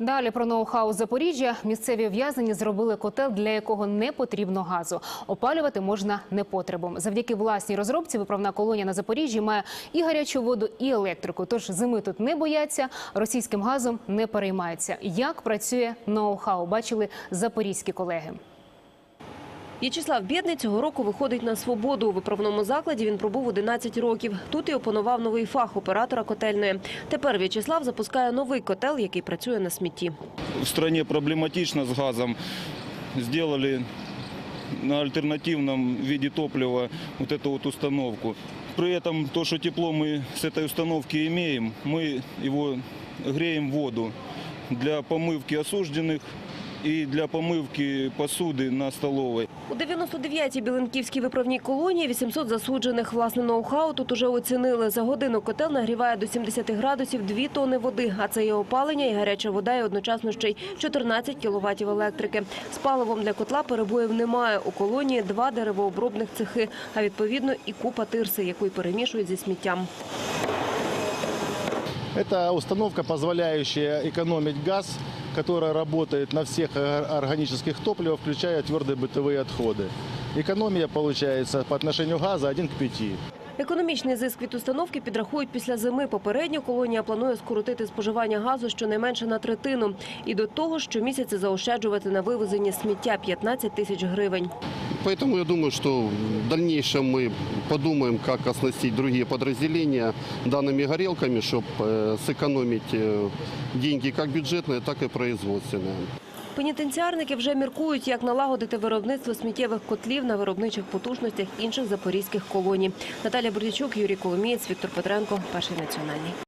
Далі про ноу-хау Запоріжжя. Місцеві в'язані зробили котел, для якого не потрібно газу. Опалювати можна непотребом. Завдяки власній розробці виправна колонія на Запоріжжі має і гарячу воду, і електрику. Тож зими тут не бояться, російським газом не переймаються. Як працює ноу-хау, бачили запорізькі колеги. В'ячеслав Бєдний цього року виходить на свободу. У виправному закладі він пробув 11 років. Тут і опанував новий фах оператора котельної. Тепер В'ячеслав запускає новий котел, який працює на смітті. в стране проблематично с газом. Сделали на альтернативном виде топлива вот эту вот установку. При этом то, что тепло мы с этой установки имеем, мы его греем в воду для помывки осужденных и для помывки посуды на столовой. У 99-й Білинківській виправній колонії 800 засуджених. Власне ноу-хау тут уже оцінили. За годину котел нагріває до 70 градусів 2 тонни води. А це і опалення, і гаряча вода, і одночасно ще й 14 кіловатів електрики. З паливом для котла перебоїв немає. У колонії два деревообробних цехи, а відповідно і купа тирси, яку й перемішують зі сміттям. Это установка, позволяющая экономить газ, которая работает на всех ор- органических топливах, включая твердые бытовые отходы. Экономия получается по отношению газа 1 к 5. Економічний зиск від установки підрахують після зими. Попередньо колонія планує скоротити споживання газу щонайменше на третину. І до того, щомісяця заощаджувати на вивезенні сміття 15 тисяч гривень. Поэтому я думаю, что в дальнейшем мы подумаем, как оснастить другие подразделения данными горелками, чтобы сэкономить э, деньги как бюджетные, так и производственные. Пенітенціарники вже міркують, як налагодити виробництво сміттєвих котлів на виробничих потужностях інших запорізьких колоній. Наталя Бердячук, Юрій Коломієць, Віктор Петренко, Перший національний.